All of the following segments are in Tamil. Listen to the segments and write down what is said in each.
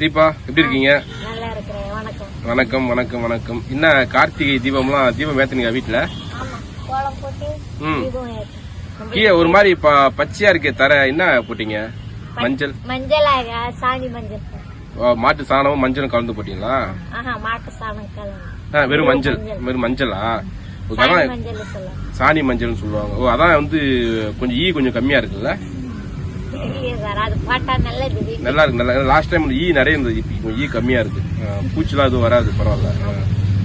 தீபா எப்படி இருக்கீங்க? வணக்கம். வணக்கம் வணக்கம் என்ன கார்த்திகை தீபம்லாம் தீபம் ஏத்துனீங்க வீட்டுல ம். கீழே ஒரு மாதிரி பச்சையா இருக்கே தர என்ன போட்டீங்க? மஞ்சள். மஞ்சள் சாணி மாட்டு சாணமும் மஞ்சளும் கலந்து போட்டீங்களா? மாட்டு சாணம் வெறும் மஞ்சள். வெறும் மஞ்சளா? சாணி மஞ்சள் சொல்லுவாங்க. ஓ அதான் வந்து கொஞ்சம் ஈ கொஞ்சம் கம்மியா இருக்குல்ல? நல்லா இருக்கு நல்லா லாஸ்ட் டைம் ஈ நிறைய இருந்தது. இப்போ ஈ கம்மியா இருக்கு. பூச்சிலாம் எதுவும் வராது பரவாயில்ல.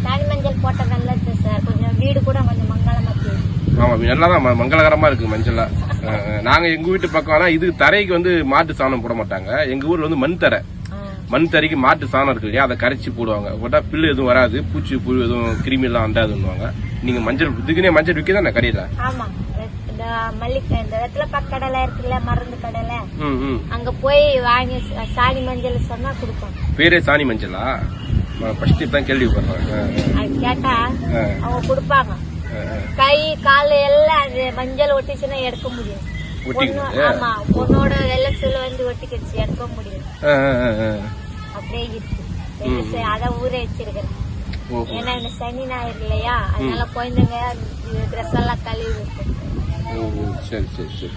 சாணி மஞ்சள் போட்டா நல்லது சார். கொஞ்சம் வீடு கூட கொஞ்சம் மங்களமா தெரியும் ஆமா நல்லா தான் ம- மங்களகரமா இருக்கு மஞ்சள்லாம். ஆ, ஆ. நாங்க எங்க வீட்டு பக்கம் ஆனா இது தரைக்கு வந்து மாட்டு சாணம் போட மாட்டாங்க. எங்க ஊர்ல வந்து மண் தரை. மண் தரைக்கு மாட்டு சாணம் இருக்கு இல்லையா? அதை கரைச்சி போடுவாங்க. போட்டா பில்லு எதுவும் வராது. பூச்சி புழு எதுவும் கிருமி எல்லாம் அண்டாதுன்னுவாங்க. நீங்க மஞ்சள் இதுக்குன்னே மஞ்சள் விற்க கடையில? ஆமா. இந்த மல்லிகை இந்த வெத்தலை கடலை இருக்குல்ல மருந்து கடலை. அங்க போய் வாங்கி சாணி மஞ்சள் சொன்னா கொடுப்போம். பேரே சாணி மஞ்சளா? ஃபர்ஸ்ட் தான் கேள்விப்படுறேன் ஆ, அது கேட்டா அவங்க கொடுப்பாங்க. கை கால் எல்லாம் அது மஞ்சள் ஒட்டிச்சுன்னா எடுக்க முடியும். ஆமா பொண்ணோட வெள்ளை சில வந்து ஒட்டிக்கிடுச்சு எடுக்க முடியும். அப்படியே இருக்கு. அதான் ஊரே வச்சிருக்கிறேன். ஏன்னா இந்த சனி ஞாயிறு இல்லையா? அதனால குழந்தைங்க ட்ரெஸ் எல்லாம் கழுவி ஓ, சரி சரி சரி.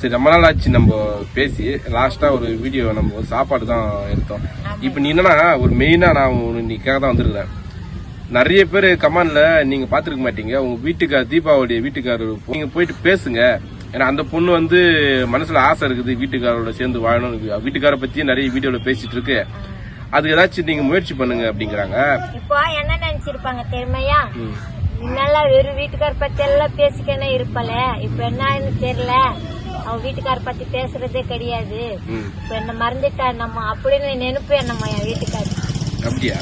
சரி ரொம்ப நாள் ஆச்சு நம்ம பேசி. லாஸ்டா ஒரு வீடியோ நம்ம சாப்பாடு தான் எடுத்தோம். இப்போ நீ என்னன்னா ஒரு மெயினா நான் கேட்க தான் வந்திருக்கிறேன் நிறைய பேர் கமாண்ட்ல நீங்க பாத்துருக்க மாட்டீங்க. உங்க வீட்டுக்கார் தீபாவளி வீட்டுக்காரர் நீங்க போயிட்டு பேசுங்க. ஏன்னா அந்த பொண்ணு வந்து மனசுல ஆசை இருக்குது வீட்டுக்காரோட சேர்ந்து வாழணும். வீட்டுக்கார பத்தி நிறைய வீடியோல பேசிட்டு இருக்கு. அதுக்கு ஏதாச்சும் நீங்க முயற்சி பண்ணுங்க அப்படிங்கிறாங்க. இப்போ என்ன நினைச்சிருப்பாங்க தெரியுமையா. முன்னெல்லாம் வெறும் வீட்டுக்கார பத்தி எல்லாம் பேசிக்கனே இருப்பல. இப்ப என்னன்னு தெரியல. அவ வீட்டுக்கார பத்தி பேசுறதே கிடையாது. இப்ப என்ன மறந்துட்டா நம்ம அப்படின்னு நினைப்பு என்னம்மா என் வீட்டுக்காரு? அப்படியா?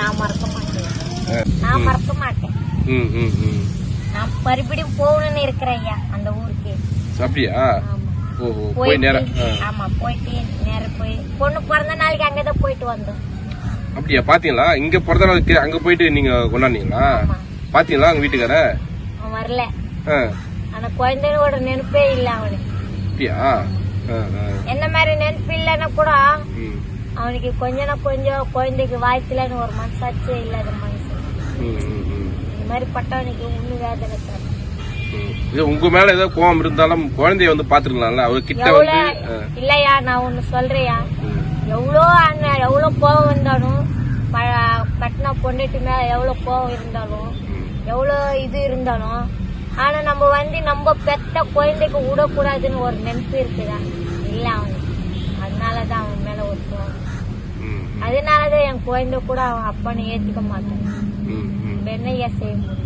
நான் மறக்க மாட்டேன். நான் மறக்க மாட்டேன். நான் மறுபடியும் போகணும்னு இருக்கிறேன் ஐயா அந்த ஊருக்கு. அப்படியா? போய் போயிட்டு நேரம். ஆமா போயிட்டு நேரம் போய் பொண்ணு பிறந்த நாளைக்கு அங்கதான் போயிட்டு வந்தோம். அப்படியா? பாத்தீங்களா? இங்க பிறந்த நாளுக்கு அங்க போயிட்டு நீங்க கொண்டாடுனீங்களா? பாத்தீங்களா உங்க வீட்டுக்கார வரல. ஆனா குழந்தையோட நினைப்பே இல்ல அவனுக்கு. அப்படியா. என்ன மாதிரி நினைப்பு இல்லைன்னா கூட அவனுக்கு கொஞ்சனா கொஞ்சம் குழந்தைக்கு வாய்க்கலன்னு ஒரு மனசாச்சே இல்லாத மனுஷன் இந்த மாதிரி பட்டவனுக்கு ஒண்ணு வேதனை ம். இது உங்க மேல ஏதோ கோவம் இருந்தாலும் குழந்தைய வந்து பாத்துருக்கலாம்ல அவர் கிட்ட வந்து இல்லையா நான் ஒண்ணு சொல்றேயா? எவ்வளோ அண்ணன் எவ்வளோ கோவம் வந்தாலும் ப- கட்டின பொண்ணுட்டு மேல எவ்வளோ கோவம் இருந்தாலும். எவ்வளோ இது இருந்தாலும் ஆனா நம்ம வந்து நம்ம பெத்த குழந்தைக்கு விடக்கூடாதுன்னு ஒரு நினைப்பு இருக்குதா? இல்ல அவனுக்கு அதனாலதான் அவன் மேல ஒரு கோவம் ம், அதனாலதான் என் குழந்தை கூட அவன் அப்பனை ஏத்துக்க மாட்டான். நம்ம என்னையா செய்ய முடியும்?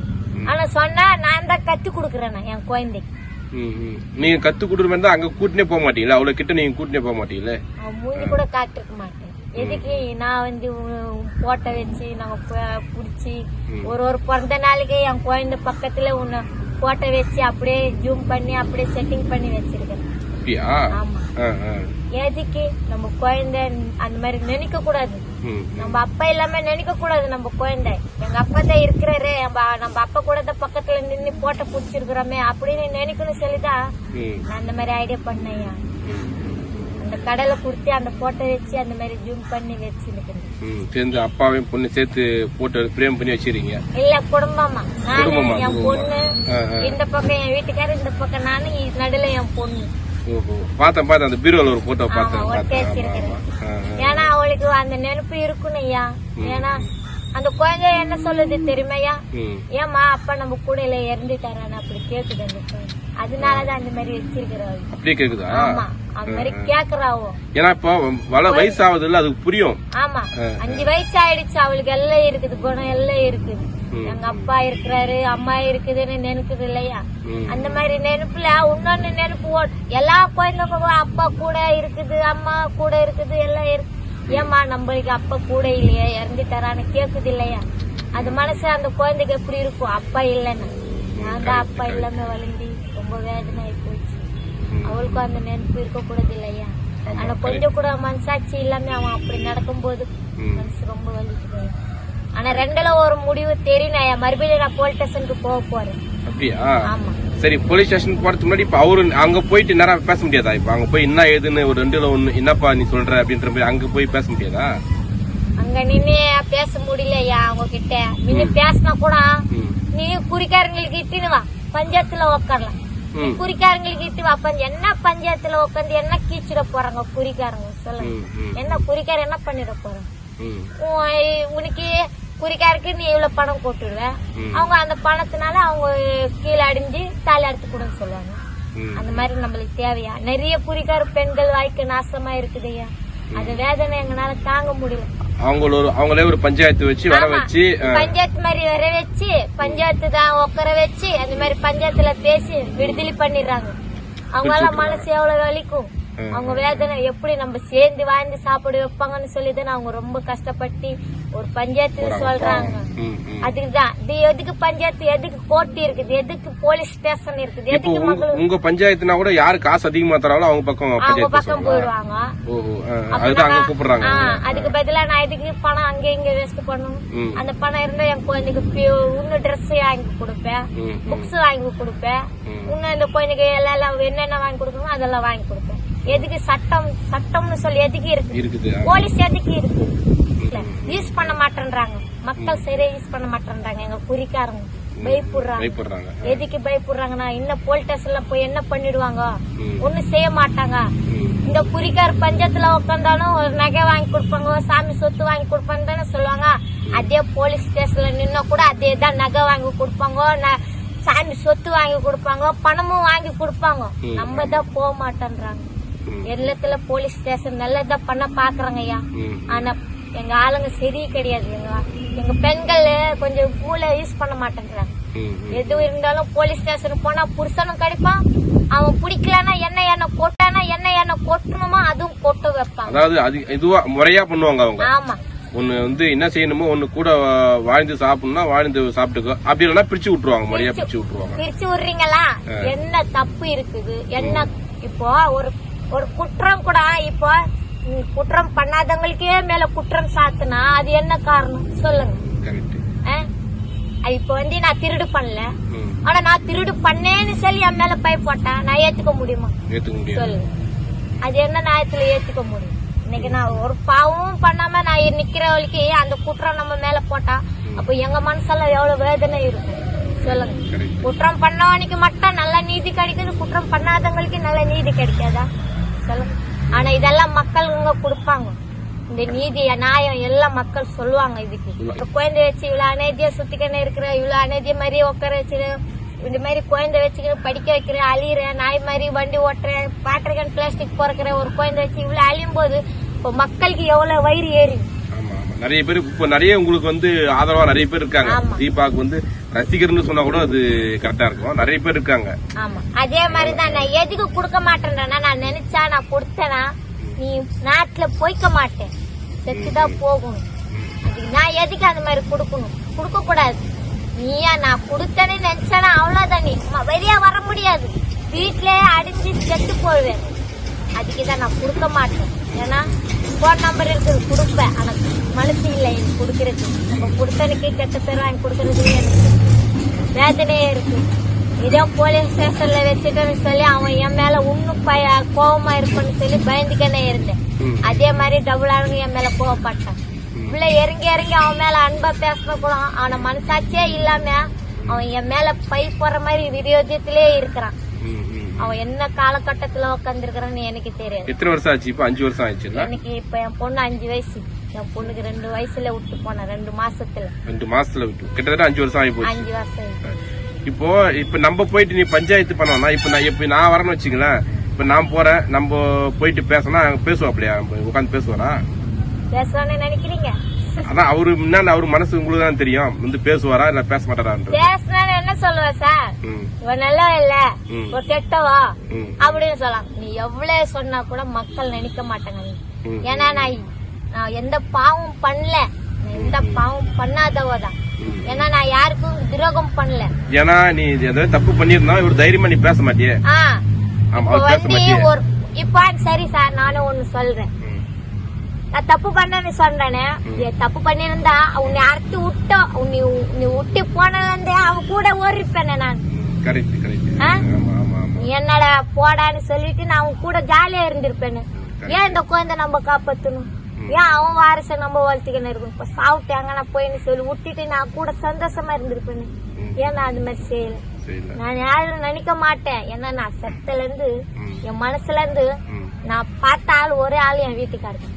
ஆனா சொன்னா நான் தான் கத்து கொடுக்கறேன் என் குழந்தைக்கு. நீங்க கத்து கொடுக்குற மாதிரி அங்க கூட்டினே போக மாட்டீங்களா? அவ்வளவு கிட்ட நீங்க கூட்டினே போக மாட்டீங்களே? மூஞ்சி கூட காட்டிருக்க மாட்டேன். எதுக்கு? நான் வந்து போட்டோ வச்சு நாங்க புடிச்சு ஒரு ஒரு பிறந்த நாளைக்கு என் குழந்தை பக்கத்துல உன்னை போட்டோ வச்சு அப்படியே ஜூம் பண்ணி அப்படியே செட்டிங் பண்ணி வச்சிருக்கேன். எதுக்கு? நம்ம குழந்தை அந்த மாதிரி நினைக்க கூடாது நம்ம அப்பா இல்லாம நினைக்க கூடாது நம்ம குழந்தை. எங்க அப்பா தான் இருக்கிறாரு. நம்ம நம்ம அப்பா கூட தான் பக்கத்துல நின்னு போட்டோ புடிச்சிருக்கிறோமே அப்படின்னு நினைக்கணும் சொல்லிதான் நான் அந்த மாதிரி ஐடியா பண்ணையா அந்த கடலை குடுத்து அந்த போட்டோ வச்சு அந்த மாதிரி ஜூம் பண்ணி வச்சிருக்கேன். சேர்ந்து அப்பாவையும் பொண்ணு சேர்த்து போட்டு பிரேம் பண்ணி வச்சிருக்கீங்க? இல்ல குடும்பமா. நானு குடும்பமா, என். பொண்ணு. இந்த பக்கம் என் வீட்டுக்காரர் இந்த பக்கம் நானு இ- நடுல என் பொண்ணு. பார்த்தேன் பார்த்தேன். அந்த பீரோல ஒரு போட்டோ பார்த்தேன். ஏன்னா அவளுக்கு அந்த நினைப்பு இருக்கணும் ஐயா. ஏன்னா அந்த குழந்தை என்ன சொல்லுது தெரியுமையா? ஏமா அப்பா நம்ம கூட இல்ல இறந்துட்டாரான்னு அப்படி கேக்குது அந்த குழந்தை அதனாலதான் அந்த மாதிரி வச்சிருக்கிறாள் அப்படியே கேக்குதா? ஆமா அந்த மாதிரி கேக்குறாவோ. ஏன்னா இப்போ வள வயசாகுது இல்ல அதுக்கு புரியும். ஆமா அஞ்சு வயசு ஆயிடுச்சு அவளுக்கு எல்லாம் இருக்குது குணம் எல்லாம் இருக்குது. எங்க அப்பா இருக்கிறாரு அம்மா இருக்குதுன்னு நினைக்குது இல்லையா. அந்த மாதிரி நினைப்புல இன்னொன்னு நினைப்பு எல்லா குழந்தைக்கும் அப்பா கூட இருக்குது அம்மா கூட இருக்குது எல்லாம் இருக்கு. ஏம்மா நம்மளுக்கு அப்பா கூட இல்லையா இறந்துட்டாரான்னு கேக்குது இல்லையா அது மனசு அந்த குழந்தைக்கு எப்படி இருக்கும்? அப்பா இல்லைன்னா. நான் தான் அப்பா இல்லாம வளர்ந்து ரொம்ப வேதனை ஆகி போச்சு அவளுக்கும் அந்த நினைப்பு இருக்க கூடாது இல்லையா ஆனா கொஞ்சம் கூட மனசாட்சி இல்லாம அவன் அப்படி நடக்கும்போது ம். மனசு ரொம்ப வலிக்குது. ஆனா ரெண்டுல ஒரு முடிவு தெரியும் மறுபடியும் நான் போலீஸ் ஸ்டேஷனுக்கு போக போறேன். ஆமா. சரி போலீஸ் ஸ்டேஷன் போறதுக்கு முன்னாடி இப்ப அவரு அங்க போயிட்டு நேரம் பேச முடியாதா? இப்ப அங்க போய் என்ன ஏதுன்னு ஒரு ரெண்டுல ஒண்ணு என்னப்பா நீ சொல்ற அப்படின்ற மாதிரி அங்க போய் பேச முடியாதா? அங்க நின்னு பேச முடியலையா அவங்க கிட்ட நின்னு பேசினா கூட. நீ குறிக்காரங்களுக்கு இட்டுன்னு வா பஞ்சாயத்துல உக்காரலாம். ம். குறிக்காரங்களுக்கு இட்டு வா என்ன பஞ்சாயத்துல உட்காந்து என்ன கீச்சிட போறாங்க குறிக்காரங்க? சொல்லுங்க. என்ன குறிக்கார என்ன பண்ணிட போறாங்க? உனக்கு குறிக்காருக்கு நீ இவ்வளவு பணம் போட்டுடுவ. அவங்க அந்த பணத்தினால அவங்க கீழே அடிஞ்சு தாலி அறுத்து கொடுன்னு சொல்லுவாங்க. அந்த மாதிரி நம்மளுக்கு தேவையா? நிறைய குறிக்கார பெண்கள் வாழ்க்கை நாசமா இருக்குதுய்யா அது வேதனை எங்களால தாங்க முடியல. அவங்கள ஒரு அவங்களே ஒரு பஞ்சாயத்து வச்சு வர. வச்சு பஞ்சாயத்து மாதிரி வர வச்சு பஞ்சாயத்து தான் உட்கார வச்சு அந்த மாதிரி பஞ்சாயத்துல பேசி விடுதலை பண்ணிடுறாங்க. அவங்க எல்லாம் மனசு எவ்வளவு வலிக்கும். அவங்க வேதனை எப்படி நம்ம சேர்ந்து வாழ்ந்து சாப்பிட வைப்பாங்கன்னு சொல்லி தானே அவங்க ரொம்ப கஷ்டப்பட்டு ஒரு பஞ்சாயத்து சொல்றாங்க. அதுக்குதான். இது எதுக்கு பஞ்சாயத்து எதுக்கு கோர்ட் இருக்குது? எதுக்கு போலீஸ் ஸ்டேஷன் இருக்குது? எதுக்கு மக்கள் உங்க பஞ்சாயத்துனா கூட யாரு காசு அதிகமா தராங்களோ அவங்க பக்கம் அவங்க பக்கம் போயிடுவாங்க. அதுக்கு பதிலா நான் இதுக்கு பணம் அங்க இங்க வேஸ்ட் பண்ணணும். அந்த பணம் இருந்தா என் குழந்தைக்கு இன்னும் ட்ரெஸ் வாங்கி கொடுப்பேன். புக்ஸ் வாங்கி கொடுப்பேன். இன்னும் இந்த குழந்தைக்கு எல்லாம் என்னென்ன வாங்கி கொடுக்கணும் அதெல்லாம் வாங்கி கொடுப்பேன். எதுக்கு சட்டம் சட்டம்னு சொல்லி எதுக்கு இருக்கு. போலீஸ் எதுக்கு இருக்கு? யூஸ் பண்ண மாட்டேன்றாங்க. மக்கள் சரியா யூஸ் பண்ண மாட்டேன்றாங்க. எங்க குறிக்காரங்க பயப்படுறாங்க. எதுக்கு பயப்படுறாங்கன்னா இன்னும் போலீஸ் ஸ்டேஷன்ல போய் என்ன பண்ணிடுவாங்க. ஒண்ணும் செய்ய மாட்டாங்க. இந்த குறிக்கார் பஞ்சத்துல உட்காந்தாலும் ஒரு நகை வாங்கி கொடுப்பாங்க சாமி சொத்து வாங்கி கொடுப்பாங்க தானே சொல்லுவாங்க. அதே போலீஸ் ஸ்டேஷன்ல நின்னா கூட அதே தான் நகை வாங்கி கொடுப்பாங்க சாமி சொத்து வாங்கி கொடுப்பாங்க பணமும் வாங்கி கொடுப்பாங்க. நம்ம தான் போக மாட்டேன்றாங்க. எல்லாத்துல போலீஸ் ஸ்டேஷன் நல்லதா பண்ண பாக்குறாங்க ஐயா. ஆனா எங்க ஆளுங்க சரி கிடையாது எங்க பெண்கள் கொஞ்சம் மூளை யூஸ் பண்ண மாட்டேன்றாங்க. ம், ம். எது இருந்தாலும் போலீஸ் ஸ்டேஷன் போனா புருஷனும் கிடைப்பான். அவன் பிடிக்கலன்னா என்ன என்ன கொட்டானா என்ன என்ன கொட்டணுமோ அதுவும் கொட்ட வைப்பாங்க அதாவது அது இதுவா முறையா பண்ணுவாங்க அவங்க. ஆமா. ஒண்ணு வந்து என்ன செய்யணுமோ ஒண்ணு கூட வாழ்ந்து சாப்பிடணும்னா வாழ்ந்து சாப்பிட்டுக்கோ. அப்படி இல்லைன்னா பிரிச்சு விட்டுருவாங்க முறையா பிரிச்சு விட்டுருவாங்க. பிரிச்சு விடுறீங்களா? என்ன தப்பு இருக்குது? என்ன இப்போ ஒரு ஒரு குற்றம் கூட இப்போ குற்றம் பண்ணாதவங்களுக்கே மேல குற்றம் சாத்துனா அது என்ன காரணம்? சொல்லுங்க. இப்போ வந்து நான் திருடு பண்ணல. ஆனா நான் திருடு பண்ணேன்னு சொல்லி என் மேல பை போட்டேன் நான் ஏத்துக்க முடியுமா? சொல்லுங்க. அது என்ன நியாயத்துல ஏத்துக்க முடியும்? இன்னைக்கு நான் ஒரு பாவமும் பண்ணாம நான் நிக்கிறவளுக்கு அந்த குற்றம் நம்ம மேல போட்டா அப்ப எங்க மனசெல்லாம் எவ்வளவு வேதனை இருக்கும்? சொல்லுங்க. குற்றம் பண்ணவனுக்கு மட்டும் நல்ல நீதி கிடைக்குது குற்றம் பண்ணாதவங்களுக்கு நல்ல நீதி கிடைக்காதா? சொல்லுங்க. ஆனா இதெல்லாம் மக்கள் இங்க கொடுப்பாங்க. இந்த நீதி நியாயம் எல்லாம் மக்கள் சொல்லுவாங்க இதுக்கு. குழந்தை வச்சு இவ்வளவு அநேதியா சுத்திக்கணும் இருக்கிற இவ்வளவு அநேதிய மாதிரி உட்கார வச்சு இந்த மாதிரி குழந்தை வச்சுக்கிட்டு படிக்க வைக்கிறேன் அழியிறேன் நாய் மாதிரி வண்டி ஓட்டுறேன் பாத்திரக்கன் பிளாஸ்டிக் பொறக்கிறேன் ஒரு குழந்தை வச்சு இவ்வளவு அழியும் போது இப்போ மக்களுக்கு எவ்வளவு வயிறு ஏறி நிறைய பேர் இப்ப நிறைய உங்களுக்கு வந்து ஆதரவா நிறைய பேர் இருக்காங்க. ஆமா. தீபாக்கு வந்து ரசிகர்னு சொன்னா கூட அது கரெக்டா இருக்கும். நிறைய பேர் இருக்காங்க. ஆமா. அதே மாதிரிதான். நான் எதுக்கு கொடுக்க மாட்டேன்றேன்னா நான் நினைச்சா நான் கொடுத்தேனா நீ நாட்டுல போய்க்க மாட்டேன். செத்துதான் போகணும். அதுக்கு நான் எதுக்கு அந்த மாதிரி கொடுக்கணும்? கொடுக்க கூடாது. நீயா நான் கொடுத்தேன்னு நினைச்சேனா அவ்வளவுதான். நீ வெளியே வர முடியாது. வீட்லயே அடிஞ்சு செத்து போடுவேன் அதுக்கு தான் நான் கொடுக்க மாட்டேன். ஏன்னா போன் நம்பர் இருக்குது கொடுப்பேன் ஆனா மனசு இல்லை எனக்கு கொடுக்கறது நம்ம கொடுத்தனுக்கு கெட்ட பேர் வாங்கி கொடுக்கறது எனக்கு வேதனையே இருக்கு. இதோ போலீஸ் ஸ்டேஷன்ல வச்சுட்டேன்னு சொல்லி அவன் என் மேல இன்னும் பய கோவமா இருப்பான்னு சொல்லி பயந்துக்கனே இருந்தேன். அதே மாதிரி டபுள் ஆளுங்க என் மேல கோவப்பட்டான். உள்ள இறங்கி இறங்கி அவன் மேல அன்பா பேசின கூட அவன மனசாட்சியே இல்லாம அவன் என் மேல பை போற மாதிரி விரோதத்திலே இருக்கிறான். அவன் என்ன காலகட்டத்துல உட்காந்துருக்கிறான்னு எனக்கு தெரியாது. எத்தனை வருஷம் ஆச்சு? இப்ப அஞ்சு வருஷம் ஆயிடுச்சுல்ல எனக்கு இப்ப என் பொண்ணு அஞ்சு வயசு. என் பொண்ணுக்கு ரெண்டு வயசுல விட்டு போனேன் ரெண்டு மாசத்துல. ரெண்டு மாசத்துல விட்டு கிட்டத்தட்ட அஞ்சு வருஷம் ஆகி போச்சு. அஞ்சு வருஷம் இப்போ இப்ப நம்ம போயிட்டு நீ பஞ்சாயத்து பண்ணோம்னா இப்ப நான் இப்ப நான் வரேன்னு வச்சுங்களேன் இப்ப நான் போறேன் நம்ம போயிட்டு பேசினா பேசுவோம் அப்படியா உட்காந்து பேசுவாரா? பேசலாம்னு நினைக்கிறீங்க? அதான் அவரு முன்னாடி அவரு மனசு உங்களுக்கு தான் தெரியும். வந்து பேசுவாரா? இல்ல பேச பேசினா என்ன சொல்லுவேன் சார்? ம், இவன் நல்லா இல்ல. ஒரு கெட்டவா? அப்படின்னு சொல்லலாம். நீ எவ்வளவு சொன்னா கூட மக்கள் நினைக்க மாட்டாங்க நீ. ஏன்னா நான் எந்த பாவம் பண்ணல. எந்த பாவம் பண்ணாதவதான் ம். ஏன்னா நான் யாருக்கும் துரோகம் பண்ணல. ஏன்னா நீ ஏதாவது தப்பு பண்ணிருந்தா இவர் தைரியமா நீ பேச மாட்டியே. இப்ப வந்து ஒரு இப்ப சரி சார் நானும் ஒண்ணு சொல்றேன். நான் தப்பு பண்ணேன்னு சொல்றேனே ஏ, தப்பு பண்ணிருந்தா உன்னை அறுத்து விட்டோம். உன்னை நீ விட்டு போனதுல இருந்தே அவன் கூட ஓடிப்பேனே நான். என்னடா போடான்னு சொல்லிட்டு நான் அவன் கூட ஜாலியா இருந்திருப்பேன்னு ஏன் இந்த குழந்தை நம்ம காப்பாத்தணும்? ஏன் அவன் வாரிசை நம்ம வளர்த்துக்கணும் இருக்கணும்? இப்ப சாப்பிட்டாங்க நான் போயின்னு சொல்லி விட்டுட்டு நான் கூட சந்தோஷமா இருந்திருப்பேன்னு ஏன் நான் அந்த மாதிரி செய்யல? நான் யாரும் நினைக்க மாட்டேன். ஏன்னா நான் செத்துல இருந்து. என் மனசுல இருந்து நான் பார்த்த ஆள் ஒரே ஆள் என் வீட்டுக்காரர்.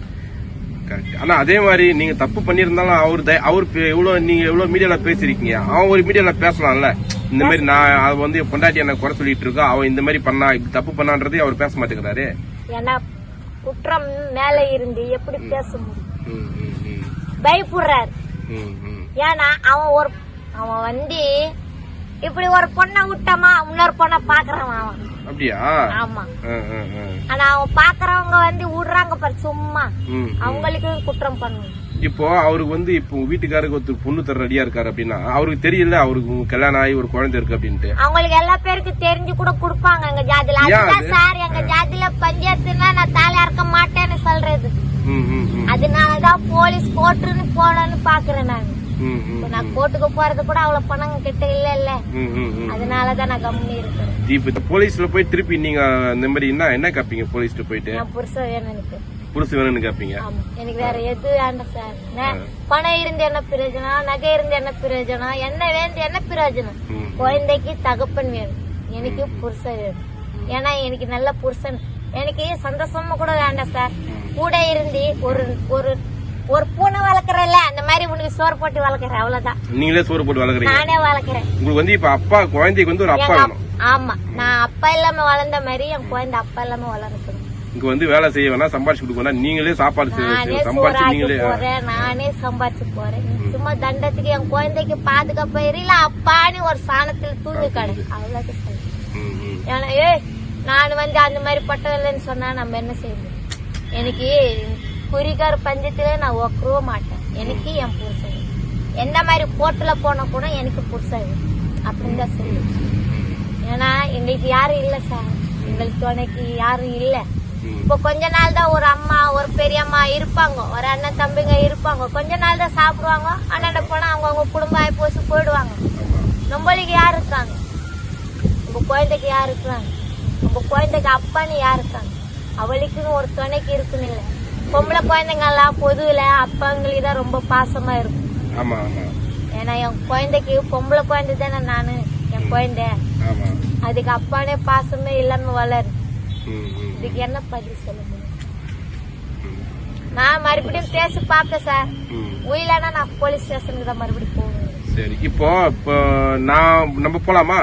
கரெக்ட் ஆனா அதே மாதிரி நீங்க தப்பு பண்ணியிருந்தாலும் அவர் அவர் எவ்வளவு நீங்க எவ்வளவு மீடியால பேசிருக்கீங்க அவன் ஒரு மீடியால பேசலாம்ல. இந்த மாதிரி நான் அது வந்து பொண்டாட்டி என்ன குறை சொல்லிட்டு இருக்கா அவன் இந்த மாதிரி பண்ணா இப்படி தப்பு பண்ணான்றதே அவர் பேச மாட்டேங்கிறாரு. ஏன்னா குற்றம் மேல இருந்து எப்படி பேச முடியும். பயப்படுறாரு. ஏன்னா அவன் ஒரு அவன் வந்து இப்படி ஒரு பொண்ணை விட்டமா இன்னொரு பொண்ணை பாக்குறான் அவன். அப்படியா? ஆமா. ஆனா அவன் பாக்குறவங்க வந்து விடுறாங்க பாரு சும்மா. அவங்களுக்கு குற்றம் பண்ணணும் இப்போ அவருக்கு வந்து இப்போ உங்க வீட்டுக்காருக்கு ஒருத்தர் பொண்ணு தர ரெடியா இருக்காரு அப்படின்னா அவருக்கு தெரியல அவருக்கு கல்யாணம் ஆகி ஒரு குழந்தை இருக்கு அப்படின்ட்டு. அவங்களுக்கு எல்லா பேருக்கு தெரிஞ்சு கூட கொடுப்பாங்க எங்க ஜாதியில. அதுதான் அது? சார் எங்க ஜாதியில பஞ்சாயத்துனா நான் தாலியா இருக்க மாட்டேன்னு சொல்றது. அதனாலதான் போலீஸ் கோர்ட்டுன்னு போனோன்னு பாக்குறேன் நான். நான் கோர்ட்டுக்கு போறது கூட அவ்வளவு பணம் கிட்ட இல்ல இல்ல. அதனாலதான் நான் கம்மி இருக்கிறேன். இந்த போலீஸ்ல போய் திருப்பி நீங்க இந்த மாதிரி என்ன என்ன கேப்பீங்க போலீஸ்ல போயிட்டு? புருஷன் வேணும் எனக்கு புருஷ வேணும்னு கேப்பீங்க? எனக்கு வேற எது வேண்டாம் சார் பணம் இருந்து என்ன பிரயோஜனம்? நகை இருந்து என்ன பிரயோஜனம்? என்ன வேண்டு என்ன பிரயோஜனம். குழந்தைக்கு தகப்பன் வேணும். எனக்கு புருஷன் வேணும். ஏன்னா எனக்கு நல்ல புருஷன். எனக்கு சந்தோஷமா கூட வேண்டாம் சார் கூட இருந்து ஒரு ஒரு ஒரு பூனை வளர்க்கறேன்ல அந்த மாதிரி உனக்கு சோறு போட்டு வளர்க்கறேன் அவ்வளவுதான். நீங்களே சோறு போட்டு வளர்க்குறீங்க? நானே வளர்க்கறேன். உங்களுக்கு வந்து இப்ப அப்பா குழந்தைக்கு வந்து ஒரு அப்பா வேணும். ஆமா. நான் அப்பா இல்லாம வளர்ந்த மாதிரி என் குழந்தை அப்பா இல்லாம வளர்க்கணும் இங்க வந்து வேலை செய்ய வேணாம் சம்பாரிச்சு கொடுக்க நீங்களே சாப்பாடு செய்ய- நானே சம்பாரிச்சு நீங்களே போறேன் நானே சம்பாதிச்சு போறேன். சும்மா தண்டத்துக்கு என் குழந்தைக்கு பாதுகாப்பா இல்ல அப்பான்னு ஒரு சாணத்துல தூங்கு கடை. அவ்வளவு. ஏன்னா ஏய் நான் வந்து அந்த மாதிரி பட்டம் இல்லைன்னு சொன்னா நம்ம என்ன செய்ய முடியும்? எனக்கு குறிகார் பஞ்சத்திலே நான் ஒக்கறவே மாட்டேன். எனக்கு என் புருஷன். எந்த மாதிரி கோர்ட்டுல போனால் கூட எனக்கு புருஷன். அப்படின்னு தான் சொல்லு ஏன்னா எங்களுக்கு யாரும் இல்லை சார். எங்களுக்கு துணைக்கு யாரும் இல்லை. இப்போ கொஞ்ச நாள் தான் ஒரு அம்மா ஒரு பெரியம்மா இருப்பாங்க. ஒரு அண்ணன் தம்பிங்க இருப்பாங்க. கொஞ்ச நாள் தான் சாப்பிடுவாங்க. அண்ணன் போனால் அவங்க அவங்க குடும்பம் ஆகி போச்சு போயிடுவாங்க. நம்மளுக்கு யார் இருக்காங்க? உங்கள் குழந்தைக்கு யார் இருக்கிறாங்க உங்கள் குழந்தைக்கு அப்பான்னு யார் இருக்காங்க? அவளுக்குன்னு ஒரு துணைக்கு இருக்குன்னு இல்லை. பொம்பளை குழந்தைங்க எல்லாம் பொதுவில் அப்பாங்களுக்கு தான் ரொம்ப பாசமா இருக்கும். ஆமா ஆமா. ஏன்னா என் குழந்தைக்கு பொம்பளை குழந்தை தானே நானு என் குழந்தை. அதுக்கு அப்பானே பாசமே இல்லாம வளரு. இதுக்கு என்ன பதில் சொல்ல முடியும். நான் மறுபடியும் பேசி பார்ப்பேன் சார். உயிலானா நான் போலீஸ் ஸ்டேஷனுக்கு தான் மறுபடியும் போகணும் சரி இப்போ இப்போ நான் நம்ம போலாமா?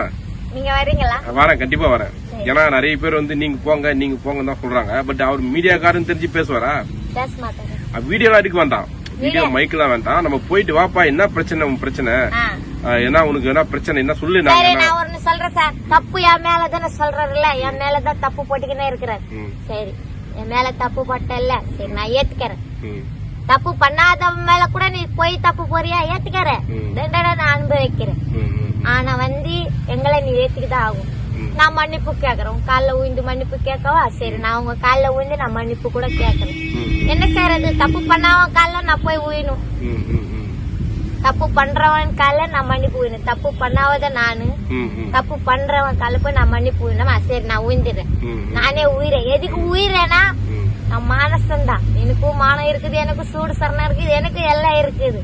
நீங்க வரீங்களா? வரேன் கண்டிப்பா வரேன். ஏன்னா நிறைய பேர் வந்து நீங்க போங்க நீங்க போங்க தான் சொல்றாங்க. பட் அவர் மீடியாக்காரன்னு தெரிஞ்சு பேசுவாரா? வீடியோலாம் எடுக்க வேண்டாம். வீடியோ மைக்கெல்லாம் வேண்டாம். நம்ம போயிட்டு வாப்பா என்ன பிரச்சனை உன் பிரச்சனை? என்ன உனக்கு என்ன பிரச்சனை என்ன சொல்லு நான் ஒண்ணு சொல்றேன் சார். தப்பு என் மேல தானே என் மேலதான் தப்பு போட்டுக்கினே இருக்கிறார். ம், சரி. என் மேல தப்பு போட்டல சரி நான் ஏத்துக்கிறேன். தப்பு பண்ணாதவன் மேல கூட நீ போய் தப்பு போறியா? ஏத்துக்கிறேன். நான் அனுபவிக்கிறேன். ஆனா வந்து எங்களை நீ ஏத்துக்கிதான் ஆகும். நான் மன்னிப்பு கேக்குறேன். கால்ல உயிந்து மன்னிப்பு கேட்கவா? சரி நான் உங்க கால்ல உயிந்து நான் மன்னிப்பு கூட கேக்குறேன். ம், என்ன செய்யறது தப்பு பண்ணாவன் கால்ல நான் போய் உயினும் தப்பு பண்றவன் கால்ல நான் மன்னிப்பு உயினும் தப்பு பண்ணாவத நானு. தப்பு பண்றவன் கால போய் நான் மன்னிப்பு உயினமா சரி நான் உயிந்துடுறேன் ம், நானே உயிரேன் எதுக்கு உயிரேனா? நான் மானசன் தான் எனக்கும் மானம் இருக்குது எனக்கு சூடு சரணம் இருக்குது எனக்கு எல்லாம் இருக்குது.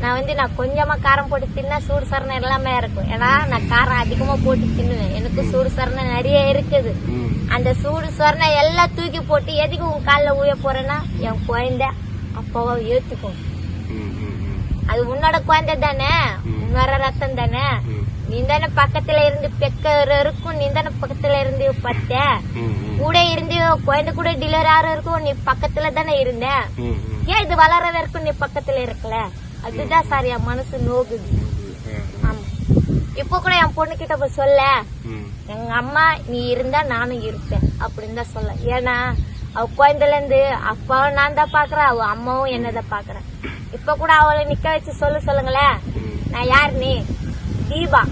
நான் வந்து நான் கொஞ்சமா காரம் போட்டு தின்னா சூடு சரணம் எல்லாமே இருக்கும். ஏன்னா நான் காரம் அதிகமா போட்டு தின்னுவேன். எனக்கு சூடு சரணம் நிறைய இருக்குது. அந்த சூடு சொரணை எல்லாம் தூக்கி போட்டு எதுக்கு உன் காலில் ஊய போறேன்னா என் குழந்தை அப்பாவை ஏத்துக்கும். அது உன்னோட குழந்தை தானே? உன்னோட ரத்தம் தானே? நீ தானே பக்கத்துல இருந்து பெக்க இருக்கும் நீ தானே பக்கத்துல இருந்து பத்த கூட இருந்து குழந்தை கூட டெலிவரி ஆகிற இருக்கும்? நீ பக்கத்துல தானே இருந்த. ஏன் இது வளர வரைக்கும் நீ பக்கத்துல இருக்கல? அதுதான் சார் என் மனசு நோகுது. ஆமா. இப்போ கூட என் பொண்ணு கிட்ட போய் சொல்ல. எங்க அம்மா நீ இருந்தா நானும் இருப்பேன் அப்படின்னு தான் சொல்ல. ஏன்னா அவ குழந்தைல இருந்து அப்பாவும் நான் தான் பாக்குறேன் அவ அம்மாவும் என்னதான் பாக்குறேன் இப்ப கூட அவளை நிக்க வச்சு சொல்ல சொல்லுங்களேன். நான் யார் நீ தீபா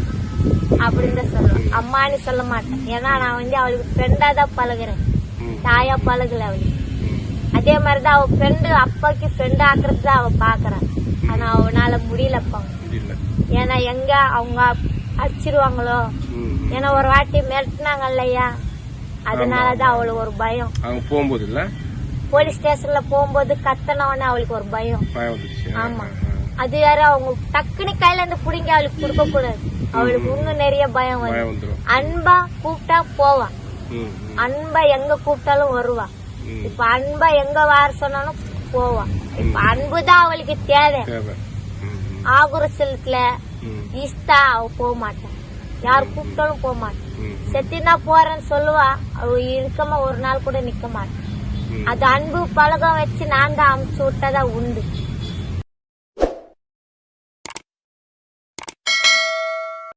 அப்படின்னு தான் சொல்லுவேன். அம்மான்னு சொல்ல மாட்டேன். ஏன்னா நான் வந்து அவளுக்கு ஃப்ரெண்டா தான் பழகுறேன். தாயா பழகல அவளுக்கு. அதே மாதிரிதான் அவ ஃப்ரெண்டு அப்பாக்கு ஃப்ரெண்ட் ஆக்குறது தான் அவ பாக்குறான் ஆனா அவனால முடியலப்பா. ஏன்னா எங்க அவங்க அடிச்சிருவாங்களோ? ஏன்னா ஒரு வாட்டி மிரட்டினாங்க இல்லையா அதனாலதான் அவளுக்கு ஒரு பயம். அவங்க போகும்போது இல்ல? போலீஸ் ஸ்டேஷன்ல போகும்போது கத்தனவனே அவளுக்கு ஒரு பயம். ஆமா. அது வேற அவங்க டக்குனு கையில இருந்து புடிங்க அவளுக்கு கொடுக்க கூடாது. அவளுக்கு இன்னும் நிறைய பயம் வரும். அன்பா கூப்பிட்டா போவா. ம் ம், அன்பா எங்க கூப்பிட்டாலும் வருவா. ம். இப்ப அன்பா எங்க வர சொன்னாலும் போவா. இப்ப அன்பு தான் அவளுக்கு தேவை. ஆகுரசலத்துல இஸ்தா அவ போக மாட்டான் யார் கூப்பிட்டாலும் போக மாட்டான் செத்தினா போறேன்னு சொல்லுவா. அவ இருக்கமா ஒரு நாள் கூட நிக்க மாட்டான். அது அன்பு பழகம் வச்சு நான் தான் அமுச்சு விட்டதா உண்டு.